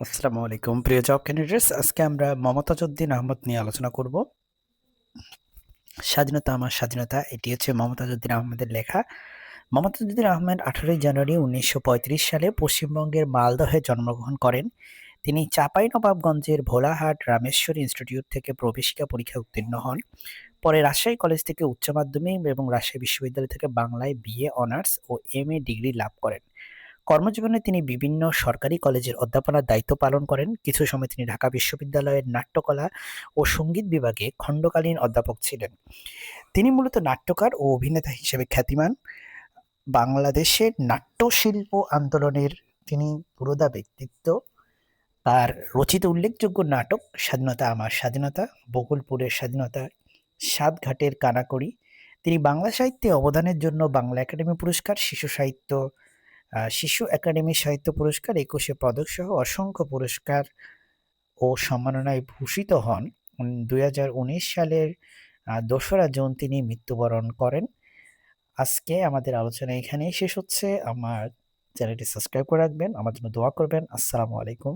আসসালামু আলাইকুম। প্রিয় জব ক্যান্ডিডেটস, আজকে আমরা মমতাজউদ্দিন আহমদ নিয়ে আলোচনা করব। স্বাধীনতা আমার স্বাধীনতা, এটি হচ্ছে মমতাজউদ্দিন আহমেদের লেখা। মমতাজউদ্দিন আহমেদ আঠারোই জানুয়ারি উনিশশো পঁয়ত্রিশ সালে পশ্চিমবঙ্গের মালদহে জন্মগ্রহণ করেন। তিনি চাঁপাইনবাবগঞ্জের ভোলাহাট রামেশ্বর ইনস্টিটিউট থেকে প্রবেশিকা পরীক্ষায় উত্তীর্ণ হন। পরে রাজশাহী কলেজ থেকে উচ্চ মাধ্যমিক এবং রাজশাহী বিশ্ববিদ্যালয় থেকে বাংলায় বিএ অনার্স ও এম ডিগ্রি লাভ করেন। কর্মজীবনে তিনি বিভিন্ন সরকারি কলেজের অধ্যাপনার দায়িত্ব পালন করেন। কিছু সময় তিনি ঢাকা বিশ্ববিদ্যালয়ের নাট্যকলা ও সংগীত বিভাগে খণ্ডকালীন অধ্যাপক ছিলেন। তিনি মূলত নাট্যকার ও অভিনেতা হিসেবে খ্যাতিমান। বাংলাদেশের নাট্যশিল্প আন্দোলনের তিনি পুরোদা ব্যক্তিত্ব। তার রচিত উল্লেখযোগ্য নাটক স্বাধীনতা আমার স্বাধীনতা, বকুলপুরের স্বাধীনতা, সাতঘাটের কানাকড়ি। তিনি বাংলা সাহিত্যে অবদানের জন্য বাংলা একাডেমি পুরস্কার, শিশু সাহিত্য শিশু একাডেমি সাহিত্য পুরস্কার, একুশে পদক সহ অসংখ্য পুরস্কার ও সম্মাননায় ভূষিত হন। দু হাজার উনিশ সালের দোসরা জুন তিনি মৃত্যুবরণ করেন। আজকে আমাদের আলোচনা এখানেই শেষ হচ্ছে। আমার চ্যানেলটি সাবস্ক্রাইব করে রাখবেন। আমার জন্য দোয়া করবেন। আসসালামু আলাইকুম।